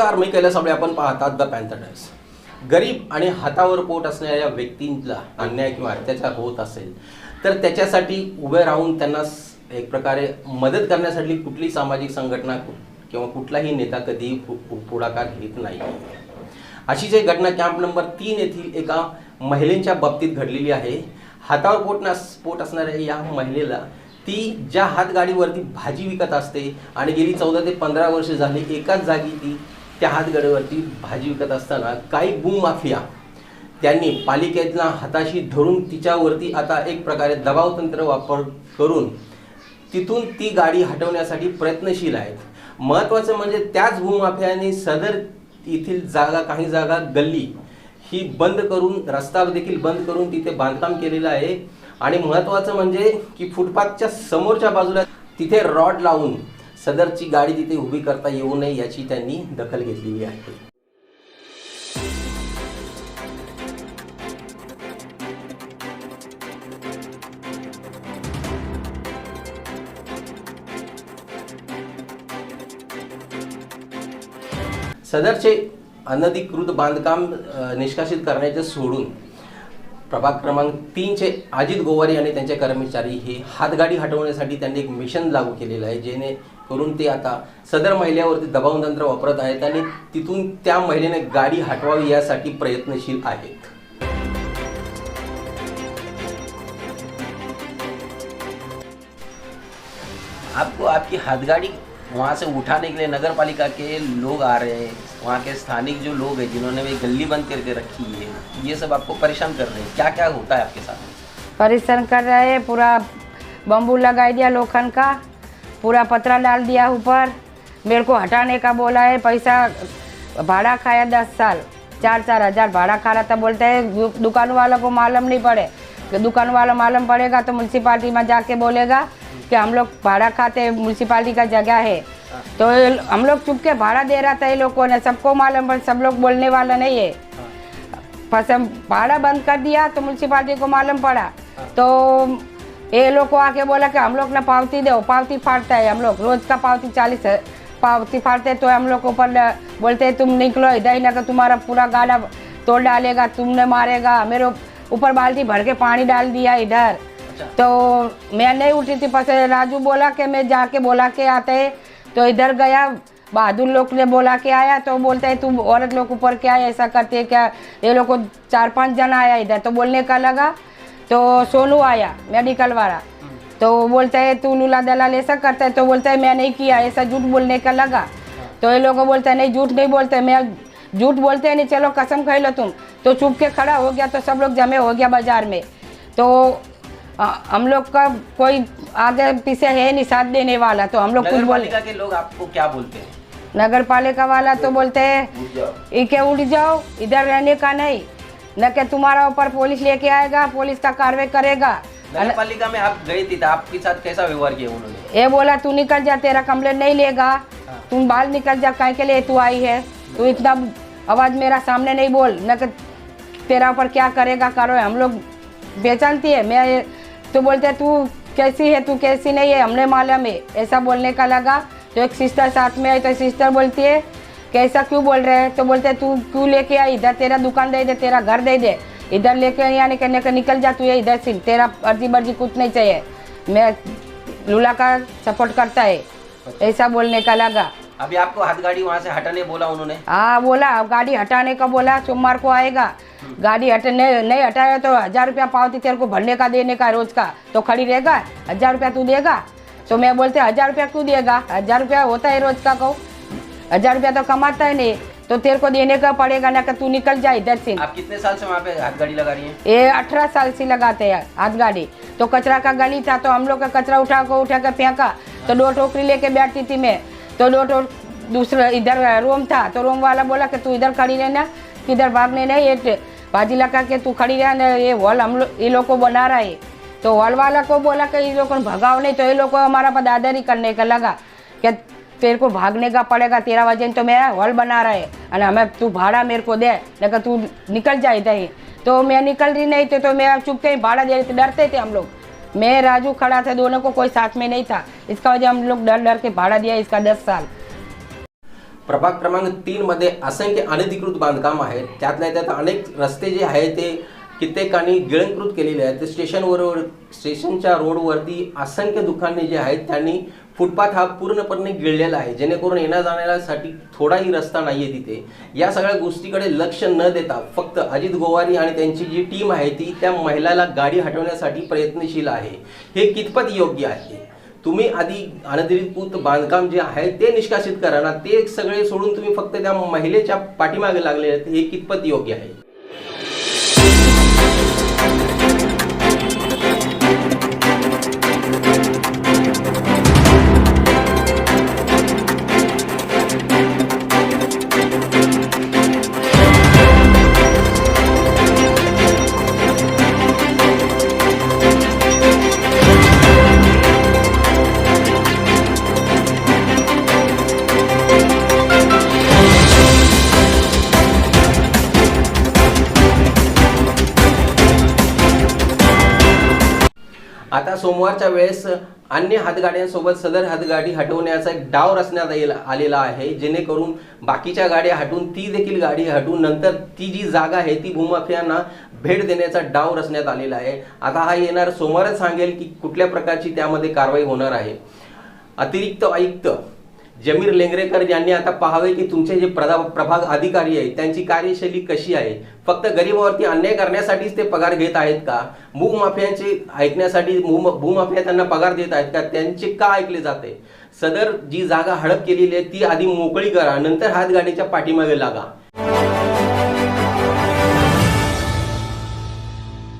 नमस्कार मी कैलास साबळे आपण पाहतात द पॅन्थर टाइम्स गरीब आणि हातावर पोट असणाऱ्या व्यक्तींना अन्याय किंवा अत्याचार होत असेल तर त्याच्यासाठी उभे राहून त्यांना एक प्रकारे मदत करण्यासाठी कुठली सामाजिक संघटना किंवा कुठलाही नेता कधीही पुढाकार घेत नाही. अशीच एक घटना कॅम्प नंबर तीन येथील एका महिलेच्या बाबतीत घडलेली आहे. हातावर पोट नस पोट असणाऱ्या या महिलेला ती ज्या हातगाडीवरती भाजी विकत असते आणि गेली चौदा ते पंधरा वर्ष झाली एकाच जागी ती त्या हातगडावरती भाजी विकत असताना काही भूमाफिया त्यांनी पालिकेतला हाताशी धरून तिच्यावरती आता एक प्रकारे दबाव तंत्र वापर करून तिथून ती गाडी हटवण्यासाठी प्रयत्नशील आहेत. महत्त्वाचं म्हणजे त्याच भूमाफियाने सदर येथील जागा काही जागा गल्ली ही बंद करून रस्ता देखील बंद करून तिथे बांधकाम केलेलं आहे. आणि महत्त्वाचं म्हणजे की फुटपाथच्या समोरच्या बाजूला तिथे रॉड लावून सदरची गाडी तिथे उभी करता येऊ नये याची त्यांनी दखल घेतलेली आहे. सदरचे अनधिकृत बांधकाम निष्कासित करण्याचे सोडून प्रभाग क्रमांक तीनचे अजित गोवारी आणि त्यांचे कर्मचारी हे हातगाडी हटवण्यासाठी त्यांनी एक मिशन लागू केलेलं आहे ते आता सदर महिलेवरती दबाव तंत्र वापरत आणि तिथून त्या गाडी हटवावी यासाठी प्रयत्नशील आहेत. आपको आपकी हाथगाड़ी वहाँ से उठाने के लिए नगर पालिका के लोग आ रहे हैं, वहाँ के स्थानिक जो लोग हैं, जिन्होंने भी गली बंद करके रखी है, ये सब आपको परेशान कर रहे हैं। क्या क्या होता है आपके साथ? परेशान कर रहे हैं, पूरा बम्बू लगा दिया लोखंड का। पूरा पतरा डाल दिया ऊपर। मेरे को हटाने का बोला है पैसा भाड़ा खाया दस साल चार चार हज़ार भाड़ा खा रहा था बोलते हैं दुकान वालों को मालूम नहीं पड़े। कि दुकान वाला मालूम पड़ेगा तो म्यूनसिपाली में जाके बोलेगा कि हम लोग भाड़ा खाते हैं म्यूनसिपाली का जगह है। तो हम लोग चुप के भाड़ा दे रहा था ये लोगों ने सबको मालूम पर सब लोग बोलने वाला नहीं है। बस हम भाड़ा बंद कर दिया तो म्यूनसिपालिटी को मालूम पड़ा। तो ये लोग को आके बोला कि हम लोग ना पावती दो पावती फाड़ता है हम लोग। रोज का पावती चालीस है पावती फाड़ते तो हम लोग ऊपर बोलते हैं तुम निकलो इधर ही ना कि तुम्हारा पूरा गाड़ा तोड़ डालेगा तुमने मारेगा। मेरे ऊपर बाल्टी भर के पानी डाल दिया इधर। तो मैं नहीं उठी थी बस राजू बोला कि मैं जाके बोला के आते। तो इधर गया बहादुर लोग ने बोला के आया तो बोलते है तुम औरत लोग ऊपर क्या ऐसा करते हैं क्या? ये लोग को चार पाँच जन आया इधर तो बोलने का लगा। तो सोनू आया मेडिकल वाला। तो बोलते है तू लूला दलाल ऐसा करता है। तो बोलता है मैं नहीं किया ऐसा झूठ बोलने का लगा। तो ये लोग बोलते हैं नहीं झूठ नहीं बोलते मैं झूठ बोलते हैं नहीं चलो कसम खाई लो तुम। तो चुप के खड़ा हो गया तो सब लोग जमे हो गया बाज़ार में। तो अ, हम लोग का कोई आगे पीछे है नहीं साथ देने वाला तो हम लोग कुछ बोले। के लोग आपको क्या बोलते हैं? नगर पालिका वाला तो बोलते हैं इके उड़ जाओ इधर रहने का नहीं न कि तुम्हारा ऊपर पुलिस लेके आएगा पुलिस का कार्रवाई करेगा। नगर पालिका में आप गए थे तो आपके साथ कैसा व्यवहार किया उन्होंने? ये बोला तू निकल जा तेरा कम्प्लेन नहीं लेगा। तुम बाहर निकल जा कहीं के लिए तू आई है। तू इतना आवाज़ मेरा सामने नहीं बोल। न कि तेरा ऊपर क्या करेगा करो हम लोग पहचानती है मैं तो बोलते तू कैसी है तू कैसी नहीं है? हमने मालूम है। ऐसा बोलने का लगा। तो एक सिस्टर साथ में आई तो सिस्टर बोलती है कि ऐसा क्यों बोल रहे हैं? तो बोलते हैं, तू क्यों लेके आई? इधर तेरा दुकान दे दे तेरा घर दे दे। इधर लेके नहीं आने करने का निकल जा तू ये इधर से। तेरा अर्जी बर्जी कुछ नहीं चाहिए। मैं लूला का सपोर्ट करता है। ऐसा बोलने का लगा। अभी आपको हाथ गाड़ी वहाँ से हटाने बोला उन्होंने? हाँ बोला। गाड़ी हटाने का बोला सोमवार को आएगा। गाड़ी हटने नहीं हटाया तो हज़ार रुपया पावती तेरे को भरने का देने का रोज का। तो खड़ी रहेगा हज़ार रुपया तू देगा। तो मैं बोलते हज़ार रुपया क्यों देगा? हज़ार रुपया होता है रोज का कहूँ। हज़ार रुपया तो कमाता है नहीं तो तेरे को देने का पड़ेगा ना कि तू निकल जा इधर से। आप कितने साल से वहाँ पे हाथगाड़ी लगा रही हैं? ये अठारह साल से लगाते हैं हाथ गाड़ी तो कचरा का गली था तो हम लोग का कचरा उठा को उठा कर फेंका। तो दो टोकरी लेके बैठती थी मैं। तो दो टो दूसरा इधर रूम था तो रूम वाला बोला कि तू इधर खड़ी रहना किधर भागने नहीं ये बाजी लगा के तू खड़ी रहना ये हॉल हम लोग ये लोग को बना रहा है। तो हॉल वाला को बोला कि ये लोग को भगाओ नहीं तो ये लोग को हमारा पदादारी करने का लगा कि तेरे को भागने का पड़ेगा, तेरा वज़न तो मेरा हॉल बना रहा। है और हमें तू भाड़ा मेरे को दे लेकिन तू निकल जाए इधर ही। तो मैं निकल रही नहीं थी तो मैं चुप ही भाड़ा दे रही थी, डरते थे हम लोग। मैं राजू खड़ा था, दोनों को कोई साथ में नहीं था। इसका वजह हम लोग डर डर के भाड़ा दिया इसका दस साल। प्रभाग क्रमांक तीन मध्ये असंख्य अनधिकृत बांधकाम त्यात अनेक रस्ते जे ते कित्येकांनी गिळंकृत केलेले आहेत. ते स्टेशनवर स्टेशनच्या रोडवरती असंख्य दुकाने जे आहेत त्यांनी फुटपाथ हा पूर्णपणे गिळलेला आहे. जेणेकरून येण्या जाण्यासाठी थोडाही रस्ता नाही आहे तिथे. या सगळ्या गोष्टीकडे लक्ष न देता फक्त अजित गोवारी आणि त्यांची जी टीम आहे ती त्या महिलाला गाडी हटवण्यासाठी प्रयत्नशील आहे. हे कितपत योग्य आहे? तुम्ही आधी अनधिकृत बांधकाम जे आहे ते निष्कासित करा ना. ते सगळे सोडून तुम्ही फक्त त्या महिलेच्या पाठीमागे लागले आहेत. हे कितपत योग्य आहे? आता सोमवारच्या वेळेस अन्य हातगाड्यांसोबत सदर हातगाडी हटवण्याचा एक डाव रचण्यात येईल- आलेला आहे. जेणेकरून बाकीच्या गाड्या हटवून ती देखील गाडी हटवून नंतर ती जी जागा आहे ती भूमाफियांना भेट देण्याचा डाव रचण्यात आलेला आहे. आता हा येणार सोमवारच सांगेल की कुठल्या प्रकारची त्यामध्ये कारवाई होणार आहे. अतिरिक्त आयुक्त जमीर लेंगरेकर यांनी आता पाहावे की तुमचे जे प्रदा प्रभाग अधिकारी आहेत त्यांची कार्यशैली कशी आहे? फक्त गरिबावरती अन्याय करण्यासाठीच ते पगार घेत आहेत का? भूमाफियांचे ऐकण्यासाठी भूम भूमाफिया त्यांना पगार देत आहेत का? त्यांचे का ऐकले जाते? सदर जी जागा हडप केलेली आहे ती आधी मोकळी करा नंतर हातगाडीच्या पाठीमागे लागा.